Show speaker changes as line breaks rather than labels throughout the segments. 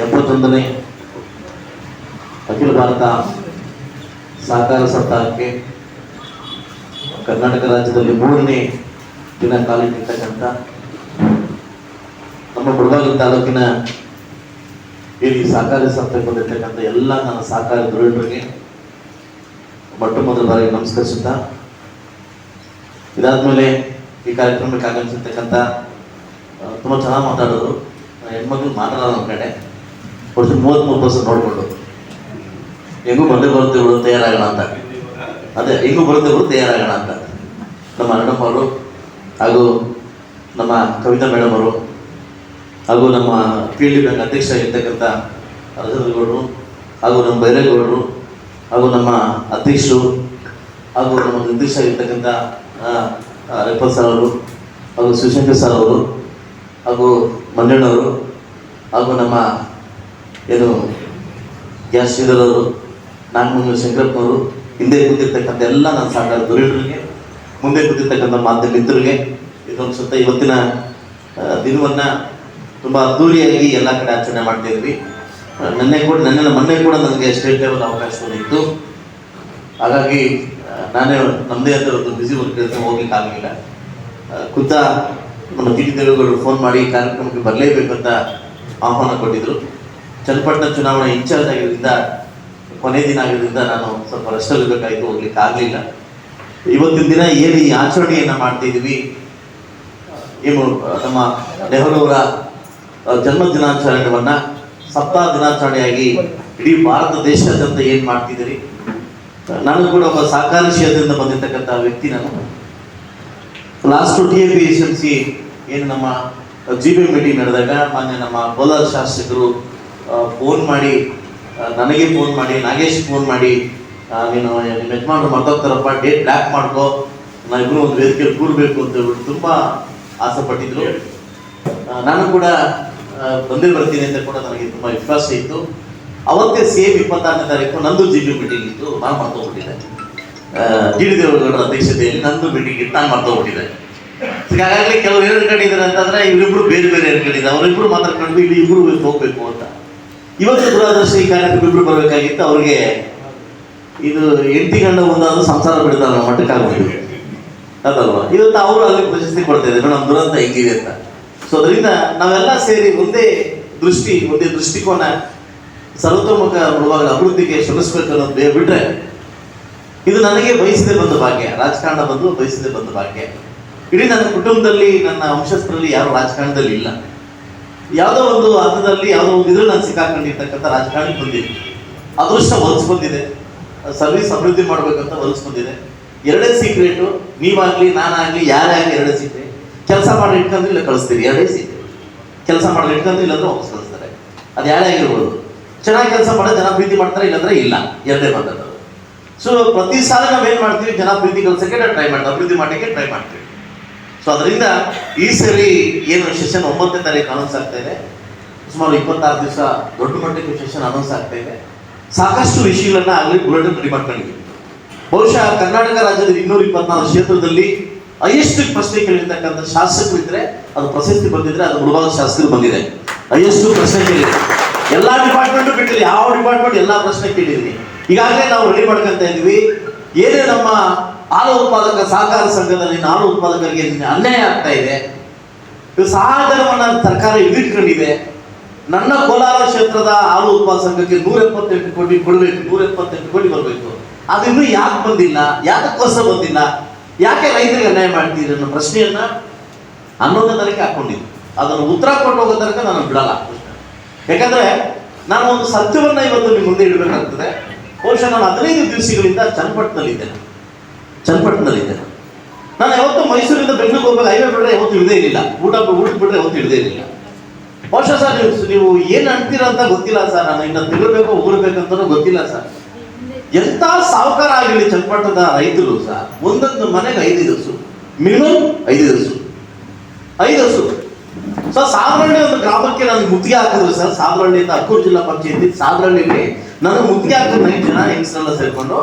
ಎಪ್ಪತ್ತೊಂದನೇ ಅಖಿಲ ಭಾರತ ಸಹಕಾರ ಸಪ್ತಾಹಕ್ಕೆ ಕರ್ನಾಟಕ ರಾಜ್ಯದಲ್ಲಿ ಮೂರನೇ ದಿನ ಕಾಲಿಟ್ಟಿರ್ತಕ್ಕಂಥ ನಮ್ಮ ಮುಳಬಾಗಿಲು ತಾಲೂಕಿನ ಇಲ್ಲಿ ಸಹಕಾರಿ ಸಪ್ತಾಹಕ್ಕೆ ಬಂದಿರ್ತಕ್ಕಂಥ ಎಲ್ಲ ನನ್ನ ಸಹಕಾರಿ ಧುರೀಣರಿಗೆ ಮೊಟ್ಟ ಮೊದಲ ಬಾರಿಗೆ ನಮಸ್ಕರಿಸುತ್ತಾ ಇದಾದ್ಮೇಲೆ ಈ ಕಾರ್ಯಕ್ರಮಕ್ಕೆ ಆಗಮಿಸಿರ್ತಕ್ಕಂಥ ತುಂಬ ಚೆನ್ನಾಗಿ ಮಾತಾಡೋದು ಆ, ಹೆಣ್ಮಕ್ಳು ಮಾತಾಡೋದು ಕಡೆ. ವರ್ಷ ಮೂವತ್ತ್ಮೂರು ಪರ್ಸೆಂಟ್ ನೋಡಿಕೊಂಡು. ಹೆಂಗೂ ಬಂದೇ ಬರುತ್ತೆ ಇವರು ತಯಾರಾಗೋಣ ಅಂತ. ಅದೇ, ಹೆಂಗೂ ಬರುತ್ತೆ ಇವರು ತಯಾರಾಗೋಣ ಅಂತ. ನಮ್ಮ ಅಣ್ಣಪ್ಪ ಅವರು, ಹಾಗೂ ನಮ್ಮ ಕವಿತಾ ಮೇಡಮ್ ಅವರು, ಹಾಗೂ ನಮ್ಮ ಪಿ ಡಿ ಬ್ಯಾಂಕ್ ಅಧ್ಯಕ್ಷ ಇರ್ತಕ್ಕಂಥ ಅರ್ಜುನಗೌಡರು ಹಾಗೂ ನಮ್ಮ ಬೈರೇಗೌಡರು, ಹಾಗೂ ನಮ್ಮ ಅಧ್ಯಕ್ಷರು, ಹಾಗೂ ನಮ್ಮ ನಿರ್ದೇಶ ಇರ್ತಕ್ಕಂಥ ರೇಪಲ್ ಸರ್ ಅವರು, ಹಾಗೂ ಶಿವಶಂಕರ್ ಸರ್ ಅವರು, ಹಾಗೂ ಮಂಜಣ್ಣವರು ಹಾಗೂ ನಮ್ಮ ಏನು ಗ್ಯಾಸ್ ಶ್ರೀಧರವರು ನಾನು ಶಂಕರಪ್ಪನವರು, ಹಿಂದೆ ಕೂತಿರ್ತಕ್ಕಂಥ ಎಲ್ಲ ನನ್ನ ಸಾಕಾರ ದುರಿಡ್ರಿಗೆ ಮುಂದೆ ಕೂತಿರ್ತಕ್ಕಂಥ ಮಾಧ್ಯಮ ಮಿತ್ರರಿಗೆ, ಇದೊಂದು ಸುತ್ತ ಇವತ್ತಿನ ದಿನವನ್ನು ತುಂಬ ಅದ್ದೂರಿಯಾಗಿ ಎಲ್ಲ ಕಡೆ ಆಚರಣೆ ಮಾಡ್ತಾ ಇದ್ವಿ. ಕೂಡ ನನ್ನ ಮೊನ್ನೆ ಕೂಡ ನನಗೆ ಸ್ಟೇಟ್ ಲೆವೆಲ್ ಅವಕಾಶ ಬಂದಿತ್ತು ಹಾಗಾಗಿ ನಾನೇ ನಮ್ಮದೇ ಒಂದು ಬ್ಯುಸಿ ವರ್ಕ್ ಹೋಗ್ಲಿಕ್ಕೆ ಆಗಲಿಲ್ಲ. ಖುದ್ದ ನಮ್ಮ ಟಿ ಫೋನ್ ಮಾಡಿ ಕಾರ್ಯಕ್ರಮಕ್ಕೆ ಬರಲೇಬೇಕು ಅಂತ ಆಹ್ವಾನ ಕೊಟ್ಟಿದ್ರು. ಚನ್ನಪಟ್ಟಣ ಚುನಾವಣೆ ಇನ್ಚಾರ್ಜ್ ಆಗಿರೋದ್ರಿಂದ, ಕೊನೆ ದಿನ ಆಗಿರೋದ್ರಿಂದ ನಾನು ಸ್ವಲ್ಪ ರೆಸ್ಟಲ್ಲಿ ಇರಬೇಕಾಯ್ತು, ಹೋಗ್ಲಿಕ್ಕೆ ಆಗಲಿಲ್ಲ. ಇವತ್ತಿನ ದಿನ ಏನು ಈ ಆಚರಣೆಯನ್ನು ಮಾಡ್ತಿದ್ವಿ ಏನು, ನಮ್ಮ ನೆಹರೂರ ಜನ್ಮ ದಿನಾಚರಣೆಯನ್ನ ಸಪ್ತಾಹ ದಿನಾಚರಣೆಯಾಗಿ ಇಡೀ ಭಾರತ ದೇಶದಂತ ಏನು ಮಾಡ್ತಿದ್ದೀರಿ? ನಾನು ಕೂಡ ಒಬ್ಬ ಸಹಕಾರಿ ಕ್ಷೇತ್ರದಿಂದ ಬಂದಿರತಕ್ಕಂಥ ವ್ಯಕ್ತಿ ನಾನು. Last T A P S M C ಏನು ನಮ್ಮ ಜಿ ಬಿ ಮೀಟಿಂಗ್ ನಡೆದಾಗ, ಮಾನ್ಯ ನಮ್ಮ ಕೋಲಾರ ಶಾಸಕರು ಫೋನ್ ಮಾಡಿ ನನಗೆ ಫೋನ್ ಮಾಡಿ, ನಾಗೇಶ್ ಫೋನ್ ಮಾಡಿ ನೀನು ನಿಮ್ಮ ಯಜಮಾನರು ಮರ್ತೋಗ್ತಾರಪ್ಪ ಡೇಟ್ ಬ್ಲ್ಯಾಕ್ ಮಾಡ್ಕೋ, ನಾವಿಬ್ರು ಒಂದು ವೇದಿಕೆಯಲ್ಲಿ ಕೂರಬೇಕು ಅಂತ ಹೇಳ್ಬಿಟ್ಟು ತುಂಬ ಆಸೆ ಪಟ್ಟಿದ್ರು ನಾನು ಕೂಡ ಬಂದೇ ಬರ್ತೀನಿ ಅಂತ ಕೂಡ ನನಗೆ ತುಂಬ ವಿಶ್ವಾಸ ಇತ್ತು. ಅವತ್ತೇ ಸೇಮ್ ಇಪ್ಪತ್ತಾರನೇ ತಾರೀಕು ನಂದು ಜಿ ಬಿ ಮೀಟಿಂಗ್ ಇತ್ತು, ನಾನು ಮರ್ತೋಗ್ಬಿಟ್ಟಿದ್ದೆ ಡಿ ಡಿ ದೇವೇಗೌಡರ ಅಧ್ಯಕ್ಷತೆಯಲ್ಲಿ ನಂದು ಮೀಟಿಂಗ್ ಇತ್ತು, ನಾನು ಮರ್ತೋಗ್ಬಿಟ್ಟಿದ್ದೆ ಹಾಗಾಗಿ ಕೆಲವರು ಏನು ಅನ್ಕೊಂಡಿದ್ದಾರೆ ಅಂತಂದ್ರೆ ಇವರಿಬ್ರು ಬೇರೆ ಬೇರೆ ಅನ್ಕೊಂಡಿದ್ದಾರೆ ಅವರಿಬ್ರು ಮಾತಾಡ್ಕೊಂಡು ಇಲ್ಲಿ ಇಬ್ರು ಹೋಗ್ಬೇಕು ಅಂತ. ಇವತ್ತು ದುರಾದರ್ಶ ಈ ಇಬ್ರು ಬರಬೇಕಾಗಿತ್ತು. ಅವ್ರಿಗೆ ಇದು ಎಂಟಿ ಗಂಡ ಒಂದಾದ್ರೂ ಸಂಸಾರ ಬಿಡ್ತಾರೆ ನಮ್ಮ ಮಟ್ಟಕ್ಕೆ ಆಗ್ಬಿಟ್ಟಿದೆ. ಅದಲ್ವಾ ಇವತ್ತು ಅವರು ಅಲ್ಲಿ ಪ್ರಶಸ್ತಿ ಕೊಡ್ತಾ ಇದ್ದಾರೆ. ನಮ್ಮ ದುರಂತ ಹೆಂಗಿದೆ ಅಂತ. ಸೊ ಅದರಿಂದ ನಾವೆಲ್ಲ ಸೇರಿ ಒಂದೇ ದೃಷ್ಟಿ, ಒಂದೇ ದೃಷ್ಟಿಕೋನ ಸರ್ವತೋಮುಖ ಮುಳುವಾಗ ಅಭಿವೃದ್ಧಿಗೆ ಶ್ರಮಿಸ್ಬೇಕು ಅನ್ನೋದು ಬಿಟ್ರೆ ಇದು ನನಗೆ ಬಯಸದೆ ಬಂದ ಭಾಗ್ಯ. ರಾಜಕಾರಣ ಬಂದು ಬಯಸದೆ ಬಂದ ಭಾಗ್ಯ. ಇಡೀ ನನ್ನ ಕುಟುಂಬದಲ್ಲಿ, ನನ್ನ ವಂಶಸ್ಥರಲ್ಲಿ ಯಾರು ರಾಜಕಾರಣದಲ್ಲಿ ಇಲ್ಲ. ಯಾವುದೋ ಒಂದು ಹಂತದಲ್ಲಿ ಯಾವುದೋ ಒಂದು ಇದ್ರಲ್ಲಿ ನಾನು ಸಿಕ್ಕಾಕೊಂಡಿರ್ತಕ್ಕಂಥ ರಾಜಕಾರಣಿ ಬಂದಿದೆ ಅದೃಷ್ಟ ಹೊಲಿಸ್ಕೊಂಡಿದೆ ಬಂದಿದೆ. ಸರ್ವಿಸ್ ಅಭಿವೃದ್ಧಿ ಮಾಡಬೇಕಂತ ಹೊಲಿಸ್ಕೊಂಡಿದೆ ಬಂದಿದೆ. ಎರಡೇ ಸೀಕ್ರೆಟು ನೀವಾಗಲಿ, ನಾನಾಗಲಿ ಯಾರೇ ಆಗಲಿ ಎರಡೇ ಸೀಕ್ರೆಟ್ ಕೆಲಸ ಮಾಡಿ ಇಟ್ಕೊಂಡು ಇಲ್ಲ ಕಳಿಸ್ತೀವಿ ಎರಡೇ ಸೀಕ್ರೆಟ್ ಕೆಲಸ ಮಾಡಿ ಇಟ್ಕೊಂಡು ಇಲ್ಲಾಂದ್ರೆ ವಾಪಸ್ ಕಳಿಸ್ತಾರೆ. ಅದು ಯಾರೇ ಆಗಿರ್ಬೋದು. ಚೆನ್ನಾಗಿ ಕೆಲಸ ಮಾಡೋ ಜನ ಪ್ರೀತಿ ಮಾಡ್ತಾರೆ, ಇಲ್ಲಾಂದ್ರೆ ಇಲ್ಲ. ಎರಡೇ ಮಾತಾಡೋದು ಸೊ ಪ್ರತಿ ಸಾಲ ಏನು ಮಾಡ್ತೀವಿ, ಜನ ಪ್ರೀತಿ ಕೆಲಸಕ್ಕೆ ಟ್ರೈ ಮಾಡ್ತೀವಿ, ಅಭಿವೃದ್ಧಿ ಮಾಡಲಿಕ್ಕೆ ಟ್ರೈ ಮಾಡ್ತೀವಿ. ಸೊ ಅದರಿಂದ ಈ ಸರಿ ಏನು ಸೆಷನ್ ಒಂಬತ್ತನೇ ತಾರೀಕು ಅನೌನ್ಸ್ ಆಗ್ತಾ ಇದೆ. ಸುಮಾರು ಇಪ್ಪತ್ತಾರು ದಿವಸ ದೊಡ್ಡ ಮಟ್ಟಕ್ಕೆ ಸೆಷನ್ ಅನೌನ್ಸ್ ಆಗ್ತಾ ಇದೆ. ಸಾಕಷ್ಟು ವಿಷಯಗಳನ್ನ ಆಗಲಿ ಬುಲೆಟಿನ್ ರೆಡಿ ಮಾಡ್ಕೊಂಡಿದ್ದೀವಿ. ಬಹುಶಃ ಕರ್ನಾಟಕ ರಾಜ್ಯದ ಇನ್ನೂರ ಇಪ್ಪತ್ನಾಲ್ಕು ಕ್ಷೇತ್ರದಲ್ಲಿ ಹೈಯೆಸ್ಟ್ ಪ್ರಶ್ನೆ ಕೇಳಿರ್ತಕ್ಕಂಥ ಶಾಸಕರು ಇದ್ರೆ ಅದು ಪ್ರಶಸ್ತಿ ಬಂದಿದ್ರೆ ಅದು ಮುಳುಬಾಗ ಶಾಸಕರು ಬಂದಿದೆ. ಹೈಯೆಸ್ಟ್ ಪ್ರಶ್ನೆ ಕೇಳಿದೆ ಎಲ್ಲಾ ಡಿಪಾರ್ಟ್ಮೆಂಟ್ ಬಿಟ್ಟಿಲ್ಲ ಯಾವ ಡಿಪಾರ್ಟ್ಮೆಂಟ್ ಎಲ್ಲಾ ಪ್ರಶ್ನೆ ಕೇಳಿದ್ವಿ ಈಗಾಗಲೇ ನಾವು ರೆಡಿ ಮಾಡ್ಕೊಂತ ಇದ್ವಿ ಏನೇ ನಮ್ಮ ಹಾಲು ಉತ್ಪಾದಕ ಸಹಕಾರ ಸಂಘದಲ್ಲಿ ಹಾಲು ಉತ್ಪಾದಕರಿಗೆ ಅನ್ಯಾಯ ಆಗ್ತಾ ಇದೆ. ಸಹಕಾರವನ್ನು ಸರ್ಕಾರ ಇಟ್ಕೊಂಡಿದೆ ನನ್ನ ಕೋಲಾರ ಕ್ಷೇತ್ರದ ಹಾಲು ಉತ್ಪಾದಕ ಸಂಘಕ್ಕೆ ನೂರ ಎಪ್ಪತ್ತೆಂಟು ಕೋಟಿ ಕೊಡಬೇಕು ನೂರ ಎಪ್ಪತ್ತೆಂಟು ಕೋಟಿ ಬರಬೇಕು ಅದು ಇನ್ನೂ ಯಾಕೆ ಬಂದಿಲ್ಲ? ಯಾತಕ್ಕೋಸ್ಕರ ಬಂದಿಲ್ಲ? ಯಾಕೆ ರೈತರಿಗೆ ಅನ್ಯಾಯ ಮಾಡ್ತೀರಿ ಅನ್ನೋ ಪ್ರಶ್ನೆಯನ್ನ ಹನ್ನೊಂದನೇ ತಾರೀಕು ಹಾಕೊಂಡಿದ್ದು. ಅದನ್ನು ಉತ್ತರ ಕೊಟ್ಟು ಹೋಗೋ ತನಕ ನಾನು ಬಿಡಲ್ಲ. ಯಾಕಂದ್ರೆ ನಾನು ಒಂದು ಸತ್ಯವನ್ನ ಇವತ್ತು ನಿಮ್ಮ ಮುಂದೆ ಇಡಬೇಕಾಗ್ತದೆ. ಬಹುಶಃ ನಾನು ಹದಿನೈದು ದಿವಸಗಳಿಂದ ಚನ್ನಪಟ್ಟಣದಲ್ಲಿದ್ದೇನೆ. ಚನ್ನಪಟ್ಟಣದಲ್ಲಿದ್ದೇನೆ ನಾನು ಯಾವತ್ತೂ ಮೈಸೂರಿಂದ ಬೆಂಗಳೂರಿಗೆ ಹೋಗ್ಬೇಕು ಹೈವೇ ಬಿಟ್ಟರೆ ಯಾವತ್ತು ಇಳದೇ ಇರಲಿಲ್ಲ. ಊಟ ಊಟ ಬಿಟ್ಟರೆ ಯಾವತ್ತೂ ಇಳದೇ ಇರಲಿಲ್ಲ. ವರ್ಷ ಸರ್, ನೀವು ನೀವು ಏನು ಅಂತೀರ ಅಂತ ಗೊತ್ತಿಲ್ಲ ಸರ್. ನಾನು ಇನ್ನು ತಿರುಗಬೇಕು ಉಗುರ್ಬೇಕಂತ ಗೊತ್ತಿಲ್ಲ ಸರ್. ಎಂಥ ಸಾವುಕಾರ ಆಗಿರಲಿ ಚನ್ನಪಟ್ಟಣದ ರೈತರು ಸರ್. ಒಂದೊಂದು ಮನೆಗೆ ಐದು ದಿವಸ. ಮಿನಿಮಮ್ ಐದು ಹಸು ಐದು ಹಸು ಸೊ ಸಾದ್ರಳ್ಳಿ ಒಂದು ಗ್ರಾಮಕ್ಕೆ ನನಗೆ ಮುತ್ತಿಗೆ ಹಾಕಿದ್ರು ಸರ್. ಸಾದ್ರಳ್ಳಿಯಿಂದ ಅಕ್ಕೂರು ಜಿಲ್ಲಾ ಪಂಚಾಯತಿ ಸಾದ್ರಳ್ಳಿಲಿ ನನಗೆ ಮುತ್ತಿಗೆ ಹಾಕಿದ್ರು ನೈನ್ ಜನ ಹೆಂಗಸರೆಲ್ಲ ಸೇರ್ಕೊಂಡು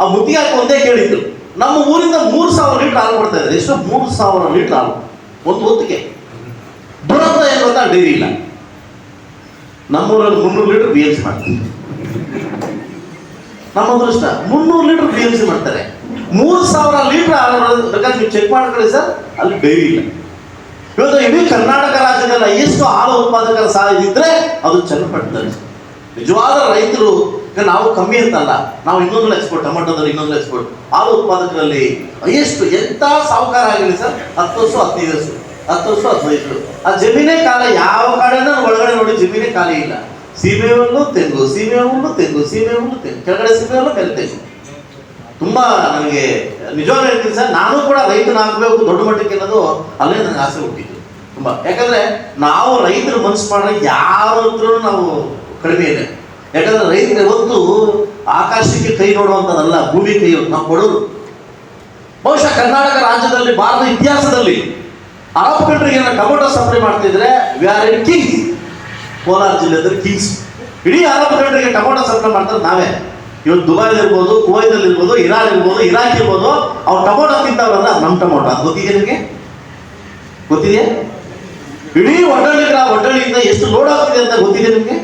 ಆ ಮುತ್ತಿಗೆ ಹಾಕಿ ಒಂದೇ ಕೇಳಿದ್ರು. ನಮ್ಮ ಊರಿಂದ ಮೂರು ಸಾವಿರ ಲೀಟರ್ ಹಾಲು ಕೊಡ್ತಾ ಇದ್ದಾರೆ. ಎಷ್ಟು? ಮೂರು ಸಾವಿರ ಲೀಟರ್ ಹಾಲು. ಒಂದು ಹೊತ್ತಿಗೆ. ದುರಂತ ಏನು ಅಂತ ಡೈರಿ ಇಲ್ಲ. ನಮ್ಮೂರಲ್ಲಿ ಮುನ್ನೂರು ಲೀಟರ್ ಬಿ ಎಲ್ ಸಿ ಮಾಡ್ತಾರೆ. ನಮ್ಮ ಅದೃಷ್ಟ ಮುನ್ನೂರು ಲೀಟರ್ ಬಿ ಎಲ್ ಸಿ ಮಾಡ್ತಾರೆ. ಮೂರು ಸಾವಿರ ಲೀಟರ್ ಬೇಕಾದ್ರೆ ನೀವು ಚೆಕ್ ಮಾಡ್ಕೊಳ್ಳಿ ಸರ್. ಅಲ್ಲಿ ಡೈರಿ ಇಲ್ಲ. ಇವತ್ತು ಇಡೀ ಕರ್ನಾಟಕ ರಾಜ್ಯದಲ್ಲಿ ಎಷ್ಟು ಹಾಲು ಉತ್ಪಾದಕರ ಸಹ ಇದ್ರೆ ಅದು ಚನ್ನಪಟ್ಟಣದಲ್ಲಿ ನಿಜವಾದ ರೈತರು ನಾವು ಕಮ್ಮಿ ಅಂತಲ್ಲ, ನಾವು ಇನ್ನೊಂದು ಎಕ್ಸ್ಪೋರ್ಟ್ ಟೊಮೆಟೊದಲ್ಲಿ ಇನ್ನೊಂದು ಎಕ್ಸ್ಪೋರ್ಟ್ ಹಾಲು ಉತ್ಪಾದಕರಲ್ಲಿ ಎಷ್ಟು ಎಂಥ ಸಾಹುಕಾರ ಆಗಲಿ ಸರ್? ಹತ್ತು ವರ್ಷ, ಹದಿನೈದು ವರ್ಷ, ಹತ್ತು ವರ್ಷ, ಹದಿನೈದು ಆ ಜಮೀನೇ ಕಾಲ ಯಾವ ಕಡೆ ಒಳಗಡೆ ನೋಡಿ ಜಮೀನೇ ಖಾಲಿ ಇಲ್ಲ. ಸೀಮೆ ಹುಲ್ಲು ತೆಂಗು ಸೀಮೆ ಹುಲ್ಲು ತೆಂಗು ಸೀಮೆ ಹುಲ್ಲು ತೆಂಗು. ಕೆಳಗಡೆ ಸೀಮೆ ಹುಲ್ಲು ಮೇಲೆ ತೆಂಗು. ತುಂಬಾ ನನಗೆ ನಿಜವಾಗ್ಲೂ ಹೇಳ್ತೀನಿ ಸರ್, ನಾನು ಕೂಡ ರೈತನಾಗಬೇಕು ದೊಡ್ಡ ಮಟ್ಟಕ್ಕೆ ಅನ್ನೋದು ಅಲ್ಲೇ ನನಗೆ ಆಸೆ ಹುಟ್ಟಿದ್ದು. ತುಂಬಾ. ಯಾಕಂದ್ರೆ ನಾವು ರೈತರು ಮನಸ್ಸು ಮಾಡಿದ್ರೆ ಯಾರ ನಾವು ಕಡಿಮೆ ಇದೆ ಯಾಕಂದ್ರೆ ರೈತರು ಯಾವತ್ತು ಆಕಾಶಕ್ಕೆ ಕೈ ನೋಡುವಂಥದ್ದಲ್ಲ, ಭೂಮಿ ಕೈ ನಾವು ಕೊಡೋರು ಬಹುಶಃ ಕರ್ನಾಟಕ ರಾಜ್ಯದಲ್ಲಿ, ಭಾರತ ಇತಿಹಾಸದಲ್ಲಿ ಅರಬ್ ಕಂಟ್ರಿಗೆ ಟೊಮೊಟೊ ಸಪ್ಲೈ ಮಾಡ್ತಿದ್ರೆ we are in kings Kolar ಜಿಲ್ಲೆದಲ್ಲಿ kings ಇಡೀ ಅರಬ್ ಕಂಟ್ರಿಗೆ ಟೊಮೊಟೊ ಸಪ್ಲೈ ಮಾಡ್ತಾರೆ ನಾವೇ. ಇವತ್ತು ದುಬೈಲ್ ಇರ್ಬೋದು, ಕುವೈತಲ್ಲಿ ಇರ್ಬೋದು, ಇರಾನ್ ಇರ್ಬೋದು, ಇರಾಕ್ ಇರ್ಬೋದು, ಅವ್ರು ಟೊಮೊಟೊ ತಿಂತಾವ್ರಲ್ಲ ನಮ್ಮ ಟೊಮೊಟೊ. ಅದು ಗೊತ್ತಿದೆ ನಿಮಗೆ? ಗೊತ್ತಿದೆಯಾ? ಇಡೀ ಒಡ್ಡಳ್ಳಿಗಳ ಒಡ್ಡಳ್ಳಿಯಿಂದ ಎಷ್ಟು ಲೋಡ್ ಆಗ್ತಿದೆ ಅಂತ ಗೊತ್ತಿದೆ ನಿಮಗೆ?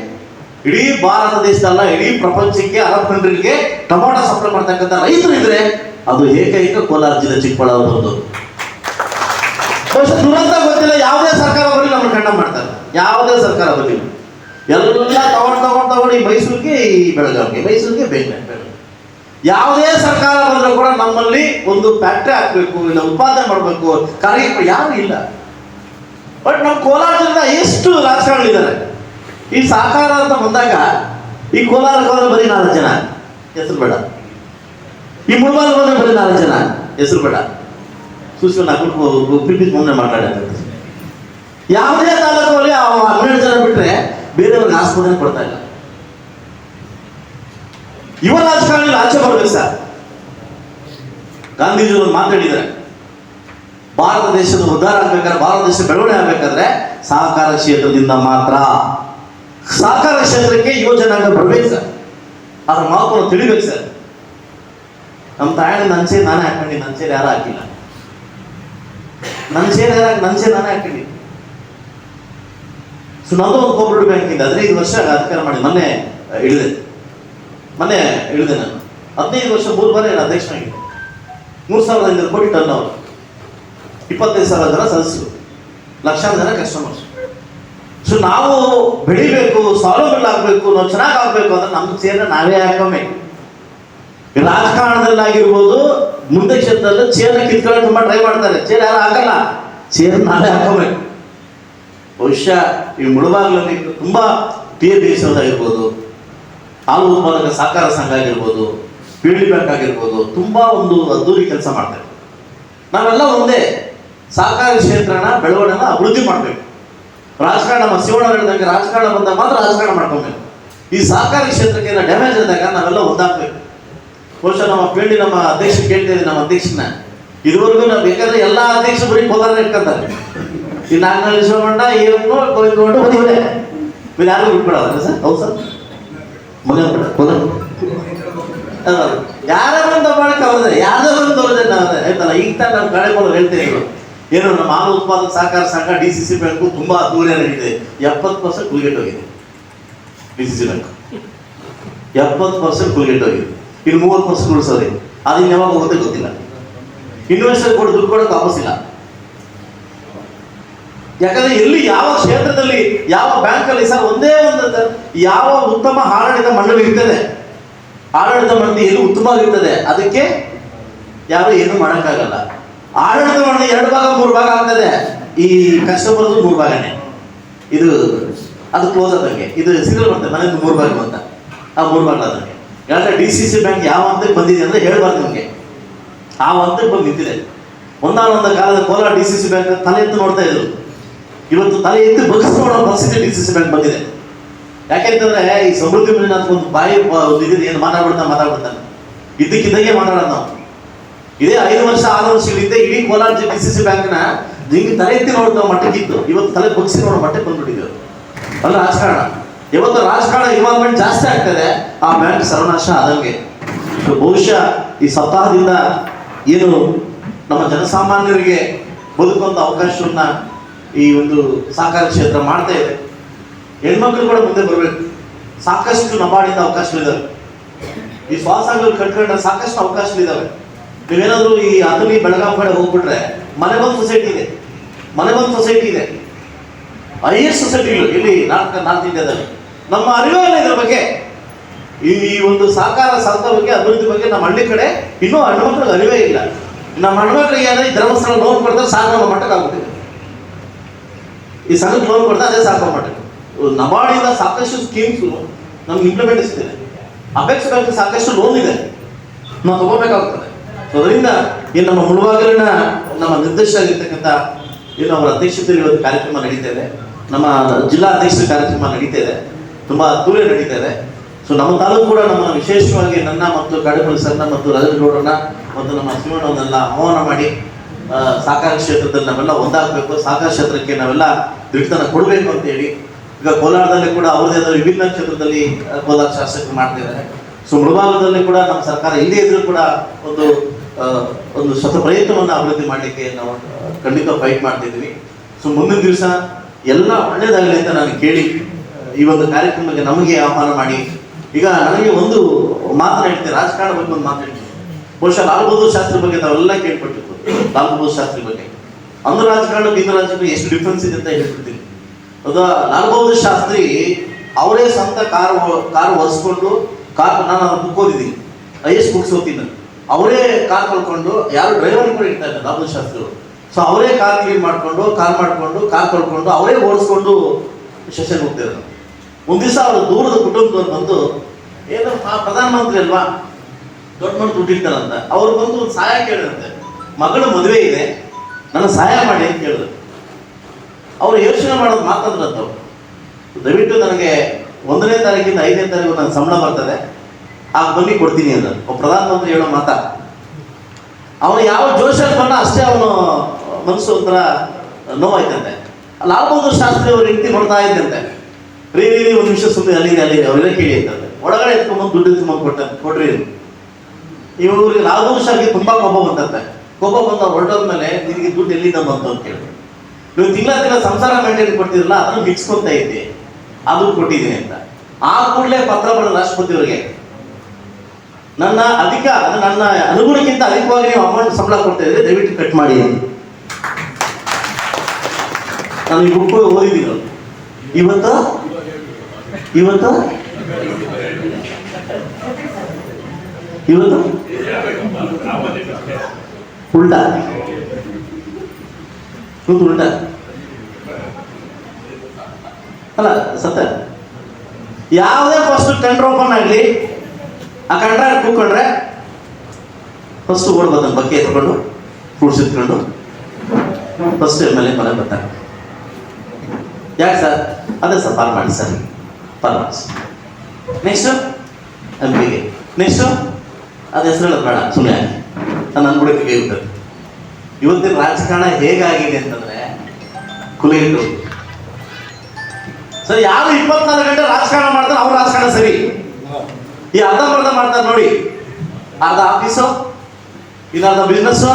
ಇಡೀ ಭಾರತ ದೇಶದಲ್ಲ ಇಡೀ ಪ್ರಪಂಚಕ್ಕೆ, ಅರಬ್ ಕಂಟ್ರಿಗೆ ಟೊಮೊಟೊ ಸಪ್ಲೈ ಮಾಡ್ತಕ್ಕಂಥ ರೈತರು ಇದ್ರೆ ಅದು ಏಕೈಕ ಕೋಲಾರ ಜಿಲ್ಲೆ ಚಿಕ್ಕಬಳ್ಳಾಪುರದ್ದು ದುರಂತ ಗೊತ್ತಿಲ್ಲ, ಯಾವುದೇ ಸರ್ಕಾರ ಬರಲಿ ನಮ್ಮನ್ನು ಖಂಡ ಮಾಡ್ತಾರೆ. ಯಾವುದೇ ಸರ್ಕಾರ ಬರಲಿ. ಎಲ್ಲ ತಗೊಂಡು ತಗೊಂಡು ತಗೊಂಡು ಈ ಮೈಸೂರಿಗೆ, ಈ ಬೆಳಗಾವಿಗೆ, ಮೈಸೂರಿಗೆ ಬೆಂಗಳೂರು ಯಾವುದೇ ಸರ್ಕಾರ ಬಂದರೂ ಕೂಡ ನಮ್ಮಲ್ಲಿ ಒಂದು ಫ್ಯಾಕ್ಟ್ರಿ ಹಾಕಬೇಕು, ಇಲ್ಲ ಉತ್ಪಾದನೆ ಮಾಡಬೇಕು ಕಾರ್ಯಕ್ರಮ ಯಾರು ಇಲ್ಲ. ಬಟ್ ನಮ್ಮ ಕೋಲಾರ ಜಿಲ್ಲೆ ಎಷ್ಟು ರಾಜಕಾರಣಿಗಳಿದ್ದಾರೆ? ಈ ಸಹಕಾರ ಅಂತ ಬಂದಾಗ ಈ ಕೋಲಾರ ಕೋಲಾರ ಬರೀ ನಾಲ್ಕು ಜನ. ಹೆಸರು ಬೇಡ. ಈ ಮುಳುಬಾಲ್ ಬಂದ್ರೆ ಬರೀ ನಾಲ್ಕು ಜನ. ಹೆಸರು ಬೇಡ. ಸುಶ್ಮ ನಾಲ್ಕು ಪ್ರೀತಿ ಮುಂದೆ ಮಾತಾಡಿದ್ರೆ ಯಾವುದೇ ತಾಲೂಕಲ್ಲಿ ಆ ಹನ್ನೆರಡು ಜನ ಬಿಟ್ರೆ ಬೇರೆಯವ್ರಿಗೆ ಆಸ್ಪತ್ರೆ ಕೊಡ್ತಾ ಇಲ್ಲ. ಯುವ ರಾಜಕಾರಣಿ ಆಚೆ ಬರ್ಬೇಕು ಸರ್. ಗಾಂಧೀಜಿ ಮಾತಾಡಿದ್ರೆ ಭಾರತ ದೇಶದ ಉದ್ಧಾರ ಆಗ್ಬೇಕಾದ್ರೆ, ಭಾರತ ದೇಶ ಬೆಳವಣಿಗೆ ಆಗ್ಬೇಕಾದ್ರೆ ಸಹಕಾರ ಕ್ಷೇತ್ರದಿಂದ ಮಾತ್ರ. ಸಹಕಾರ ಕ್ಷೇತ್ರಕ್ಕೆ ಯೋಜನೆ ಅಂತ ಬರ್ಬೇಕು ಸರ್. ಅದ್ರ ಮಹತ್ವ ತಿಳಿಬೇಕು ಸರ್. ನಮ್ಮ ತಾಯಿ ನನ್ನ ಸೇರಿ ನಾನೇ ಹಾಕೊಂಡಿ ನನ್ನ ಸೇರಿ ಯಾರು ಹಾಕಿಲ್ಲ. ನನ್ನ ಸೇರಿ ಯಾರು ನನ್ನ ಸೇರಿ ನಾನೇ ಹಾಕೊಂಡಿ ಸೊ ನಂದು ಒಂದು ಬ್ಯಾಂಕ್ ಇದೆ. ಹದಿನೈದು ವರ್ಷ ಅಧಿಕಾರ ಮಾಡಿ ಮೊನ್ನೆ ಇಳಿದೆ. ಮೊನ್ನೆ ಇಳಿದೆ ನಾನು. ಹದಿನೈದು ವರ್ಷ ಮೂರು ಬಾರಿ ನಾನು ಅಧ್ಯಕ್ಷನಾಗಿದ್ದೆ ಮೂರು ಸಾವಿರದ ಐನೂರು ಕೋಟಿ ಟರ್ನ್ ಅವರು ಇಪ್ಪತ್ತೈದು ಸಾವಿರ ಜನ ಸದಸ್ಯರು. ಲಕ್ಷಾಂತರ ಜನ ಕಸ್ಟಮರ್ಸ್ ಸೊ ನಾವು ಬೆಳಿಬೇಕು ಸ್ವಾವಲಂಬಿ ಆಗ್ಬೇಕು, ನಾವು ಚೆನ್ನಾಗಿ ಆಗ್ಬೇಕು ಅಂದ್ರೆ ನಮ್ಮ ಚೇರ್ನ ನಾವೇ ಹಾಕಬೇಕು. ರಾಜಕಾರಣದಲ್ಲಾಗಿರ್ಬೋದು, ಮುಂದೆ ಕ್ಷೇತ್ರದಲ್ಲಿ ಚೇರ್ನ ಕಿತ್ಕೊಳ್ಳೋಕೆ ತುಂಬ ಟ್ರೈ ಮಾಡ್ತಾರೆ. ಚೇರ್ ಯಾರು ಹಾಕಲ್ಲ? ಚೇರ್ ನಾವೇ ಹಾಕೋಬೇಕು. ಬಹುಶಃ ಈ ಮುಳುಬಾಗ್ಲಲ್ಲಿ ತುಂಬಾ ಪಿ ಎ ಬಿ ಆಗಿರ್ಬೋದು, ಹಾಲು ಉತ್ಪಾದಕ ಸಹಕಾರ ಸಂಘ ಆಗಿರ್ಬೋದು ಪೀಳಿ ಬ್ಯಾಂಕ್ ಆಗಿರ್ಬೋದು, ತುಂಬಾ ಒಂದು ಅದ್ದೂರಿ ಕೆಲಸ ಮಾಡ್ತಾರೆ. ನಾವೆಲ್ಲ ಒಂದೇ, ಸಹಕಾರಿ ಕ್ಷೇತ್ರನ, ಬೆಳವಣಿಗೆನ ಅಭಿವೃದ್ಧಿ ಮಾಡಬೇಕು. ರಾಜಕಾರಣ ನಮ್ಮ ಶಿವಣ್ಣ ಹೇಳಿದಂಗೆ ರಾಜಕಾರಣ ಬಂದಾಗ ಮಾತ್ರ ರಾಜಕಾರಣ ಮಾಡ್ಕೊಬೇಕು. ಈ ಸಹಕಾರಿ ಕ್ಷೇತ್ರಕ್ಕೆ ಡ್ಯಾಮೇಜ್ ಆದಾಗ ನಾವೆಲ್ಲ ಒಂದಾಗ್ಬೇಕು. ಬಹುಶಃ ನಮ್ಮ ಪೀಳಿ ನಮ್ಮ ಅಧ್ಯಕ್ಷ ಕೇಳ್ತಿದ್ದೆ ನಮ್ಮ ಅಧ್ಯಕ್ಷನ. ಇದುವರೆಗೂ ನಾವು ಬೇಕಾದ್ರೆ ಎಲ್ಲ ಅಧ್ಯಕ್ಷ ಬರೀ ಕೋಲಾರ ಇಟ್ಕೊಂತಾರೆ. ಈ ನಾಗನಲ್ಲಿ ಶಿವಣ್ಣ ಏನು ಕೊಯ್ಕೊಂಡು ಬಂದಿವ್ರೆ ನೀವು ಯಾರು ಬಿಟ್ಬಿಡಲ್ಲ ಸರ್? ಹೌದು ಸರ್? ಮನೆ ಕೋಲಾರ? ಯಾರ ಬಂದ ಮಾಡಕ್ಕೆ ಅವ್ರದೇ ಯಾರ್ದೋ ಬಂದು ಅವ್ರದೇ ನಾವು ಆಯ್ತಲ್ಲ, ಈಗ ತಾನು ನಾವು ಕಡೆ ಹೇಳ್ತೇವೆ ಏನು, ನಮ್ಮ ಹಾಲು ಉತ್ಪಾದಕ ಸಹಕಾರ ಸಂಘ ಡಿ ಸಿ ಸಿ ಬ್ಯಾಂಕು ತುಂಬಾ ದೂರ ನಡೀತಿದೆ ಎಪ್ಪತ್ತು ಪರ್ಸೆಂಟ್ ಕುಲ್ಗೆಟ್ ಹೋಗಿದೆ. D C C bank. ಎಪ್ಪತ್ತು ಪರ್ಸೆಂಟ್ ಕುಲ್ಗೆಟ್ ಹೋಗಿದೆ. ಇನ್ನು ಮೂವತ್ತು ಪರ್ಸೆಂಟ್ ಉಳಿಸೋದೆ ಅದು ಯಾವಾಗ ಹೋಗುತ್ತೆ ಗೊತ್ತಿಲ್ಲ. ಇನ್ವೆಸ್ಟರ್ ಕೂಡ ದುಡ್ಡು ಕೊಡೋಕೆ ವಾಪಸ್ ಇಲ್ಲ. ಯಾಕಂದ್ರೆ ಎಲ್ಲಿ ಯಾವ ಕ್ಷೇತ್ರದಲ್ಲಿ, ಯಾವ ಬ್ಯಾಂಕಲ್ಲಿ ಸರ್ ಒಂದೇ ಒಂದು ಯಾವ ಉತ್ತಮ ಆಡಳಿತ ಮಂಡಳಿ ಇರ್ತದೆ, ಆಡಳಿತ ಮಂಡಳಿ ಎಲ್ಲಿ ಉತ್ತಮವಾಗಿರ್ತದೆ, ಅದಕ್ಕೆ ಯಾರು ಏನು ಮಾಡೋಕ್ಕಾಗಲ್ಲ. ಆಡಳಿತ ಮಂಡಳಿ ಎರಡು ಭಾಗ, ಮೂರು ಭಾಗ ಆಗ್ತದೆ. ಈ ಕಸ್ಟಮರ್ದು ಮೂರು ಭಾಗನೇ. ಇದು, ಅದು ಕ್ಲೋಸ್ ಆದಂಗೆ ಇದು ಸಿಂಗಲ್ ಬರ್ತದೆ ಮನೆಯಿಂದ ಮೂರು ಭಾಗ ಅಂತ ಆ ಮೂರು ಭಾಗ ಆದಂಗೆ ಯಾಕಂದ್ರೆ ಡಿ ಸಿ ಸಿ ಬ್ಯಾಂಕ್ ಯಾವ ಹಂತಕ್ಕೆ ಬಂದಿದೆ ಅಂತ ಹೇಳ್ಬಾರ್ದು ನಿಮಗೆ. ಆ ಹಂತಕ್ಕೆ ಬಂದು ನಿಂತಿದೆ. ಒಂದಾನೊಂದು ಕಾಲದ Kolar D C C bank ತಲೆ ಎತ್ತು ನೋಡ್ತಾ ಇದ್ರು. ಇವತ್ತು ತಲೆ ಎತ್ತಿ ನೋಡೋ ಪರಿಸ್ಥಿತಿ ಡಿ ಸಿ ಸಿ ಬ್ಯಾಂಕ್ ಬಂದಿದೆ. ಯಾಕೆಂತಂದ್ರೆ ಈ ಸಮೃದ್ಧಿ ಮಂಜುನಾಥ್ ಒಂದು ಬಾಯಿ, ಒಂದು ಏನು ಮಾತಾಡ್ಬಿಡ್ತಾನೆ ಮಾತಾಡ್ಬಿಡ್ತಾನೆ. ಇದ್ದಕ್ಕಿದ್ದಂಗೆ ಮಾತಾಡೋದು ನಾವು. ಇದೇ ಐದು ವರ್ಷ ಆರು ವರ್ಷಗಳಿಂದ ಇಡೀ ಕೋಲಾರ ಡಿ ಸಿ ಸಿ ಬ್ಯಾಂಕ್ನ ಹಿಂಗೆ ತಲೆ ಎತ್ತಿ ನೋಡ್ತಾ ಮಟ್ಟಕ್ಕಿತ್ತು. ಇವತ್ತು ತಲೆ ಬಗ್ಸಿ ನೋಡೋ ಮಟ್ಟಕ್ಕೆ ಬಂದ್ಬಿಟ್ಟಿದ್ರು ಅಲ್ಲ ರಾಜಕಾರಣ. ಇವತ್ತು ರಾಜಕಾರಣ ಇನ್ವಾಲ್ವ್ಮೆಂಟ್ ಜಾಸ್ತಿ ಆಗ್ತದೆ, ಆ ಬ್ಯಾಂಕ್ ಸರ್ವನಾಶ ಆದಂಗೆ. ಬಹುಶಃ ಈ ಸಪ್ತಾಹದಿಂದ ಏನು ನಮ್ಮ ಜನಸಾಮಾನ್ಯರಿಗೆ ಬದುಕುವಂತ ಅವಕಾಶವನ್ನ ಈ ಒಂದು ಸಹಕಾರ ಕ್ಷೇತ್ರ ಮಾಡ್ತಾ ಇದೆ. ಹೆಣ್ಮಕ್ಳು ಕೂಡ ಮುಂದೆ ಬರಬೇಕು. ಸಾಕಷ್ಟು ನಬಾಡಿದ ಅವಕಾಶಗಳಿದ್ದಾವೆ ಈ ಸ್ವಾಸಂಗಗಳು ಕಟ್ಕೊಂಡ ಸಾಕಷ್ಟು ಅವಕಾಶಗಳಿದಾವೆ ನೀವೇನಾದ್ರೂ ಈ ಅಥಣಿ ಬೆಳಗಾವಿ ಕಡೆ ಹೋಗ್ಬಿಟ್ರೆ, ಮನೆ ಬಂದ್ ಸೊಸೈಟಿ ಇದೆ. ಮನೆ ಸೊಸೈಟಿ ಇದೆ. ಐಎಸ್ ಸೊಸೈಟಿಗಳು ಇಲ್ಲಿ ನಾರ್ತ್ ನಾರ್ತ್ ಇಂಡಿಯಾದಲ್ಲಿ ನಮ್ಮ ಅರಿವೇ ಇಲ್ಲ ಇದ್ರ ಬಗ್ಗೆ, ಈ ಒಂದು ಸಹಕಾರ ಸಂತ ಬಗ್ಗೆ, ಅಭಿವೃದ್ಧಿ ಬಗ್ಗೆ ನಮ್ಮ ಹಳ್ಳಿ ಕಡೆ ಇನ್ನೂ ಹೆಣ್ಮಕ್ಳಿಗೆ ಅರಿವೇ ಇಲ್ಲ. ನಮ್ಮ ಹೆಣ್ಮಕ್ಳಿಗೆ ಏನಾದ್ರೆ ಈ ಧರ್ಮಸ್ಥಳ ಲೋನ್ ಕೊಡ್ತಾರೆ ನಮ್ಮ ಮಟ್ಟಕ್ಕೆ ಆಗ್ಬಿಟ್ಟಿದೆ. ಈ ಸಂಘಕ್ಕೆ ಲೋನ್ ಕೊಡ್ತಾರೆ, ಅದೇ ಅನ್ನೋ ಮಟ್ಟಕ್ಕೆ. ನಬಾರ್ಡಿಂದ ಸಾಕಷ್ಟು ಸ್ಕೀಮ್ಸ್ ನಮ್ಗೆ ಇಂಪ್ಲಿಮೆಂಟೇಷನ್ ಇದೆ. ಅಪೇಕ್ಷೆ ಸಾಕಷ್ಟು ಲೋನ್ ಇದೆ. ನಾವು ತಗೋಬೇಕಾಗ್ತದೆ. ಅದರಿಂದ ಈ ನಮ್ಮ ಮುಳುವಾಗಲಿನ ನಮ್ಮ ನಿರ್ದೇಶಕರಾಗಿರ್ತಕ್ಕಂಥ ಏನು ಅವರ ಅಧ್ಯಕ್ಷತೆಯಲ್ಲಿ ಒಂದು ಕಾರ್ಯಕ್ರಮ ನಡೀತಾ ಇದೆ. ನಮ್ಮ ಜಿಲ್ಲಾ ಅಧ್ಯಕ್ಷರ ಕಾರ್ಯಕ್ರಮ ನಡೀತಾ ಇದೆ. ತುಂಬ ಅದ್ದೂರಿ ನಡೀತಾ ಇದೆ. ಸೊ ನಮ್ಮ ತಾಲೂಕು ಕೂಡ ನಮ್ಮ ವಿಶೇಷವಾಗಿ ನನ್ನ ಮತ್ತು ಕಾಡುಮಲ್ ಸರ್ನ ಮತ್ತು ರಜನಗೌಡರನ್ನ ಮತ್ತು ನಮ್ಮ ಶಿವಣ್ಣವನ್ನೆಲ್ಲ ಆಹ್ವಾನ ಮಾಡಿ ಸಹಕಾರ ಕ್ಷೇತ್ರದಲ್ಲಿ ನಾವೆಲ್ಲ ಒಂದಾಗಬೇಕು. ಸಹಕಾರ ಕ್ಷೇತ್ರಕ್ಕೆ ನಾವೆಲ್ಲ ದಿಟ್ಟತನ ಕೊಡಬೇಕು ಅಂತ ಹೇಳಿ. ಈಗ ಕೋಲಾರದಲ್ಲಿ ಕೂಡ ಅವರದೇ ಆದ ವಿಭಿನ್ನ ಕ್ಷೇತ್ರದಲ್ಲಿ ಕೋಲಾರ ಶಾಸಕರು ಮಾಡ್ತಿದ್ದಾರೆ ಸೊ ಮೃಗಾಲದಲ್ಲಿ ಕೂಡ ನಮ್ಮ ಸರ್ಕಾರ ಇಲ್ಲದೇ ಇದ್ರೂ ಕೂಡ ಒಂದು ಒಂದು ಸ್ವತ ಪ್ರಯತ್ನವನ್ನು ಅಭಿವೃದ್ಧಿ ಮಾಡಲಿಕ್ಕೆ ನಾವು ಖಂಡಿತ ಫೈಟ್ ಮಾಡ್ತಿದ್ದೀವಿ. ಸೊ ಮುಂದಿನ ದಿವಸ ಎಲ್ಲ ಒಳ್ಳೇದಾಗಲಿ ಅಂತ ನಾನು ಕೇಳಿ, ಈ ಒಂದು ಕಾರ್ಯಕ್ರಮಕ್ಕೆ ನಮಗೆ ಆಹ್ವಾನ ಮಾಡಿ. ಈಗ ನನಗೆ ಒಂದು ಮಾತ್ರ ಹೇಳ್ತೀನಿ, ರಾಜಕಾರಣ ಬಗ್ಗೆ ಒಂದು ಮಾತು ಹೇಳ್ತೀನಿ. ಬಹುಶಃ ಲಾಲ್ ಬಹದ್ದೂರ್ ಶಾಸ್ತ್ರಿ ಬಗ್ಗೆ ನಾವೆಲ್ಲ ಕೇಳ್ಪಟ್ಟಿದ್ದು ಲಾಲ್ ಬಹದ್ದೂರ್ ಶಾಸ್ತ್ರಿ ಬಗ್ಗೆ. ಅಂದ್ರ ರಾಜಕಾರಣ ಇಂದು ರಾಜಕಾರಣ ಎಷ್ಟು ಡಿಫ್ರೆನ್ಸ್ ಇದೆ ಅಂತ ಹೇಳ್ಬಿಡ್ತೀನಿ. ಅದು ಲಾಲ್ ಬಹದ್ದೂರ್ ಶಾಸ್ತ್ರಿ ಅವರೇ ಸ್ವಂತ ಕಾರ್ ಕಾರ್ ಒರೆಸ್ಕೊಂಡು ಕಾರ್ ನಾನು ಬುಕ್ ಓದಿದ್ದೀನಿ ಐ ಎಸ್ ಬುಕ್ಸ್ ಓದ್ತೀನಿ. ಅವರೇ ಕಾರ್ ಕಳ್ಕೊಂಡು, ಯಾರು ಡ್ರೈವರ್ ಕೂಡ ಇರ್ತಾ ಇದ್ದಾರೆ ಶಾಸ್ತ್ರಿ ಸೊ ಅವರೇ ಕಾರ್ ಕ್ಲೀನ್ ಮಾಡಿಕೊಂಡು ಕಾರ್ ಮಾಡಿಕೊಂಡು ಕಾರ್ ಕಳ್ಕೊಂಡು, ಅವರೇ ಓಡಿಸ್ಕೊಂಡು ಸೆಷನ್ ಹೋಗ್ತಿದ್ರು. ಒಂದು ದಿವಸ ಅವರು ದೂರದ ಕುಟುಂಬದವ್ರು ಬಂದು, ಏನು ಪ್ರಧಾನಮಂತ್ರಿ ಅಲ್ವಾ? ದೊಡ್ಡ ಮನೆ ದುಡ್ಡಿರ್ತಾರಂತ ಅವ್ರು ಬಂದು ಒಂದು ಸಹಾಯ ಕೇಳಿದಂತೆ ಮಗಳ ಮದುವೆ ಇದೆ, ನನ್ನ ಸಹಾಯ ಮಾಡಿ ಅಂತ ಕೇಳಿದ್ರು. ಅವರು ಯೋಚನೆ ಮಾಡೋದು ಮಾತಾಡ್ರಂತವ್ರು ದಯವಿಟ್ಟು ನನಗೆ ಒಂದನೇ ತಾರೀಕಿಂದ ಐದನೇ ತಾರೀಕು ನನ್ನ ಸಂಬಳ ಬರ್ತದೆ. ಆಗ ಬನ್ನಿ ಕೊಡ್ತೀನಿ ಅಂತ ಪ್ರಧಾನಮಂತ್ರಿ ಹೇಳೋ ಮಾತಾ. ಅವನು ಯಾವ ಜೋಶಲ್ಲಿ ಬಂದ ಅಷ್ಟೇ ಅವನು ಮನಸ್ಸು ಒಂಥರ ನೋವಾಯ್ತಂತೆ. ಲಾಲ್ ಬಹದ್ದೂರ್ ಶಾಸ್ತ್ರಿ ಅವ್ರ ರೀತಿ ನೋಡ್ತಾ ಇದ್ದಂತೆ. ರೀ ರೀ ಒಂದು ನಿಮಿಷ ಸುಮ್ಮನೆ ಅಲ್ಲಿದೆ ಅಲ್ಲಿದೆ ಅವರೆಲ್ಲ ಕೇಳಿ ಅಂತಂತೆ ಒಳಗಡೆ ಎತ್ಕೊಂಡ್ಬಂದು ದುಡ್ಡು ತುಂಬ ಕೊಟ್ಟ ಕೊಡ್ರಿ. ಇವ್ರಿಗೆ ಲಾಲ್ ಬಹದ್ದೂರ್ ಶಾಸ್ತ್ರಿ ತುಂಬಾ ಕೋಪ ಬಂತಂತೆ. ಕೋಪ ಬಂದ ಹೊರಟೋದ್ಮೇಲೆ ನಿನಗೆ ದುಡ್ಡು ಎಲ್ಲಿಂದ ಬಂತು ಅಂತ ಕೇಳಿ. ನೀವು ತಿಂಗಳ ತಿಂಗಳ ಸಂಸಾರ ಮೇಂಟೈನ್ ಕೊಡ್ತಿರಲ್ಲ, ಅದನ್ನು ಮಿಕ್ಸ್ಕೊಂತ ಇದ್ದೆ. ಅದು ಕೊಟ್ಟಿದ್ದೀನಿ ಅಂತ. ಆ ಕೂಡಲೇ ಪತ್ರ ಬರೆದ ರಾಷ್ಟ್ರಪತಿಯವರಿಗೆ ನನ್ನ ಅಧಿಕ, ಅದು ನನ್ನ ಅನುಗುಣಕ್ಕಿಂತ ಅಧಿಕವಾಗಿ ನೀವು ಅಮೌಂಟ್ ಸಂಬಳ ಕೊಡ್ತಾ ಇದ್ರೆ ದಯವಿಟ್ಟು ಕಟ್ ಮಾಡಿ ನಾನು ಈ ಬುಕ್ ಓದಿದ್ದೀನಿ ಇವತ್ತು? ಇವತ್ತು? ಇವತ್ತು? ಉಲ್ಟ. ಇವತ್ತು ಉಲ್ಟ. ಅಲ್ಲ, ಸತ್ಯ. ಯಾವುದೇ ಫಸ್ಟ್ ಟೆಂಡರ್ ಓಪನ್ ಆಗಲಿ ಆ ಕಂಟ್ರಾಕ್ಟ್ ಕೂತ್ಕೊಂಡ್ರೆ ಫಸ್ಟ್ ಓಡ್ಬೋದು ಬಗ್ಗೆ ಎತ್ಕೊಂಡು ಫ್ರೂಟ್ಸ್ ಎತ್ಕೊಂಡು ಫಸ್ಟ್ ಎಂ ಎಲ್ ಎ ಮನೆ ಬರ್ತಾರೆ ಯಾಕೆ ಸರ್ ಅದೇ ಸರ್ ಪಾಲ್ ಮಾಡಿ ಸರ್ ಪಾಲ್ ಮಾಡಿ ನೆಕ್ಸ್ಟು ಎಂ ಪಿಗೆ ನೆಕ್ಸ್ಟು ಅದು ಹೆಸರು ಹೇಳೋದು ಬೇಡ ಸುಮ್ಮನೆ ನಾನು ಅನ್ಬಿಡಕ್ಕೆ ಇರ್ತದೆ ಇವತ್ತಿನ ರಾಜಕಾರಣ ಹೇಗಾಗಿದೆ ಅಂತಂದ್ರೆ ಕುಲಿಯಿಟ್ಟು ಸರ್, ಯಾರು ಇಪ್ಪತ್ನಾಲ್ಕು ಗಂಟೆ ರಾಜಕಾರಣ ಮಾಡ್ತಾರೆ, ಅವ್ರ ರಾಜಕಾರಣ ಸರಿ. ಈ ಅರ್ಧಂಬರ್ಧ ಮಾಡ್ತಾರೆ ನೋಡಿ. ಅರ್ಧ ಆಫೀಸು, ಇನ್ನರ್ಧ ಬಿಸ್ನೆಸ್ಸು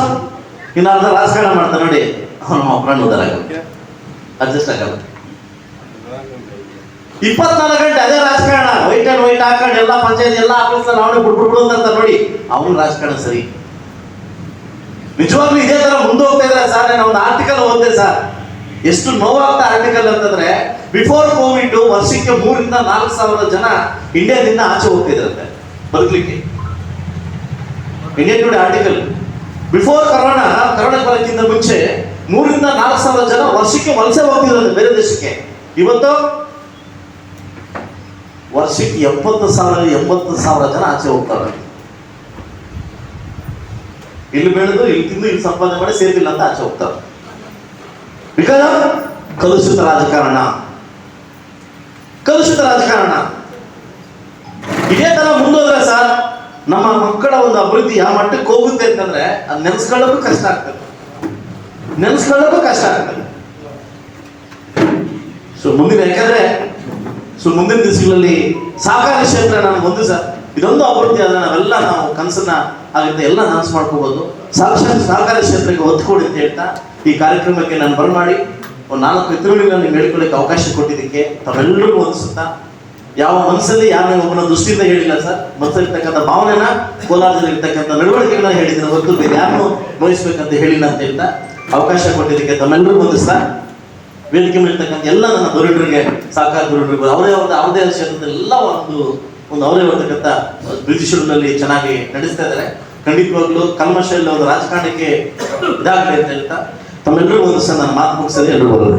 ಇನ್ನ ಅರ್ಧ ರಾಜಕಾರಣ ಮಾಡ್ತಾರೆ ನೋಡಿ. ಅವನು ಫ್ರೆಂಡ್ ಉದ್ದಾರ ಅಡ್ಜಸ್ಟ್ ಆಗಲ್ಲ. ಇಪ್ಪತ್ನಾಲ್ಕು ಗಂಟೆ ಅದೇ ರಾಜಕಾರಣ. ವೈಟ್ ಅಂಡ್ ವೈಟ್ ಹಾಕೊಂಡು ಎಲ್ಲ ಪಂಚಾಯತ್, ಎಲ್ಲ ಆಫೀಸ್ ಅವನು ಬಿಡ್ಬಿಡ್ಬಿಡು ಅಂತ ನೋಡಿ. ಅವನು ರಾಜಕಾರಣ ಸರಿ. ನಿಜವಾಗ್ಲೂ ಇದೇ ತರ ಮುಂದೆ ಹೋಗ್ತಾ ಇದ್ದಾರೆ ಸರ್. ನಾನು ಒಂದು ಆರ್ಟಿಕಲ್ ಓದಿದೆ ಸರ್. ಎಷ್ಟು ನೋವಾಗ್ತಾ ಆರ್ಟಿಕಲ್ ಅಂತಂದ್ರೆ ಬಿಫೋರ್ ಕೋವಿಡ್ ವರ್ಷಕ್ಕೆ ಮೂರಿಂದ ನಾಲ್ಕು ಸಾವಿರ ಜನ ಇಂಡಿಯಾದಿಂದ ಆಚೆ ಹೋಗ್ತಿದ್ರಂತೆ. ಬದುಕಲಿಕ್ಕೆ Indian today article. Before corona corona ಬರೋಕ್ಕಿಂತ ಮುಂಚೆ ಮೂರಿಂದ ನಾಲ್ಕು ಸಾವಿರ ಜನ ವರ್ಷಕ್ಕೆ ವಲಸೆ ಹೋಗ್ತಿದ್ರಂತೆ ಬೇರೆ ದೇಶಕ್ಕೆ. ಇವತ್ತು ವರ್ಷಕ್ಕೆ ಎಪ್ಪತ್ತು ಸಾವಿರ, ಎಂಬತ್ತು ಸಾವಿರ ಜನ ಆಚೆ ಹೋಗ್ತಾರೆ. ಇಲ್ಲಿ ಬೆಳೆದು, ಇಲ್ಲಿ ತಿಂದು, ಇಲ್ಲಿ ಸಂಪಾದನೆ ಮಾಡಿ ಸೇರಿಲ್ಲ ಅಂತ ಆಚೆ ಹೋಗ್ತಾರೆ. ಬಿಕಾಸ್ ಕಲುಷಿತ ರಾಜಕಾರಣ ಕಲುಷಿತ ರಾಜಕಾರಣ. ಇದೇ ತರ ಮುಂದೋದ್ರೆ ಸರ್, ನಮ್ಮ ಮಕ್ಕಳ ಒಂದು ಅಭಿವೃದ್ಧಿ ಯಾವ ಮಟ್ಟಕ್ಕೆ ಹೋಗುತ್ತೆ ಅಂತಂದ್ರೆ ಅದು ನೆನೆಸ್ಕೊಳ್ಳೋಕ್ಕೂ ಕಷ್ಟ ಆಗ್ತದೆ. ನೆನೆಸ್ಕೊಳ್ಳೋಕ್ಕೂ ಕಷ್ಟ ಆಗ್ತದೆ. ಸೊ ಮುಂದಿನ, ಯಾಕಂದ್ರೆ ಸೊ ಮುಂದಿನ ದಿವಸಗಳಲ್ಲಿ ಸಹಕಾರ ಕ್ಷೇತ್ರ ನಾನು ಒಂದು ಸರ್ ಇದೊಂದು ಅಭಿವೃದ್ಧಿ ಆದ್ರೆ ನಾವೆಲ್ಲ ನಾವು ಕನಸನ್ನ ಆಗುತ್ತೆ ಎಲ್ಲ ನನಸು ಮಾಡ್ಕೋಬಹುದು ಸಾಕ್ಷಾತ್ ಸಹಕಾರ ಕ್ಷೇತ್ರಕ್ಕೆ ಒತ್ತು ಕೊಡಿ ಅಂತ ಹೇಳ್ತಾ ಈ ಕಾರ್ಯಕ್ರಮಕ್ಕೆ ನಾನು ಬರಮಾಡಿ. ಒಂದು ನಾಲ್ಕು ಎತ್ತುಗಳನ್ನ ನೀವು ಹೇಳ್ಕೊಳ್ಳಿಕ್ಕೆ ಅವಕಾಶ ಕೊಟ್ಟಿದ್ದಕ್ಕೆ ತಾವೆಲ್ಲರಿಗೂ ಅನಿಸುತ್ತಾ ಯಾವ ಮನಸ್ಸಲ್ಲಿ ಯಾರನ್ನ ಒಬ್ಬನ ದೃಷ್ಟಿಯಿಂದ ಹೇಳಿಲ್ಲ ಸರ್, ಮನಸ್ಸಲ್ಲಿರ್ತಕ್ಕಂಥ ಭಾವನೆನ ಕೋಲಾರದಲ್ಲಿ ಇರ್ತಕ್ಕಂಥ ನಡವಳಿಕೆಗಳನ್ನ ಹೇಳಿದ್ದೀನಿ ಹೊರತು ಬೇರೆ ಯಾರನ್ನು ನೋಯಿಸ್ಬೇಕಂತ ಹೇಳಿಲ್ಲ ಅಂತ ಹೇಳ್ತಾ ಅವಕಾಶ ಕೊಟ್ಟಿದ್ದಕ್ಕೆ ತಮ್ಮೆಲ್ಲರೂ ಬಂದಿಸ್ತಾ ವೇದಿಕೆ ಮೇಲಿರ್ತಕ್ಕಂಥ ಎಲ್ಲ ನನ್ನ ದುರುಡರಿಗೆ ಸಹಕಾರ ದುರುಡರಿಗೆ ಅವರೇ ಅವ್ರದ್ದು ಅವರದೇ ಕ್ಷೇತ್ರದಲ್ಲಿ ಎಲ್ಲ ಒಂದು ಒಂದು ಅವರೇ ಇರ್ತಕ್ಕಂಥ ಬ್ರಿಟಿಷರಲ್ಲಿ ಚೆನ್ನಾಗಿ ನಡೆಸ್ತಾ ಇದ್ದಾರೆ. ಖಂಡಿತವಾಗ್ಲೂ ಕಲ್ಮಶಲ್ಲಿ ಒಂದು ರಾಜಕಾರಣಕ್ಕೆ ಇದಾಗಲಿ ಅಂತ ಹೇಳ್ತಾ. ತಮ್ಮೆಲ್ಲರೂ ಒಂದು ಸಣ್ಣ ಮಾತು ಮುಗಿಸಿದ್ರೆ ಎಲ್ಲರೂ ಬರೋದು.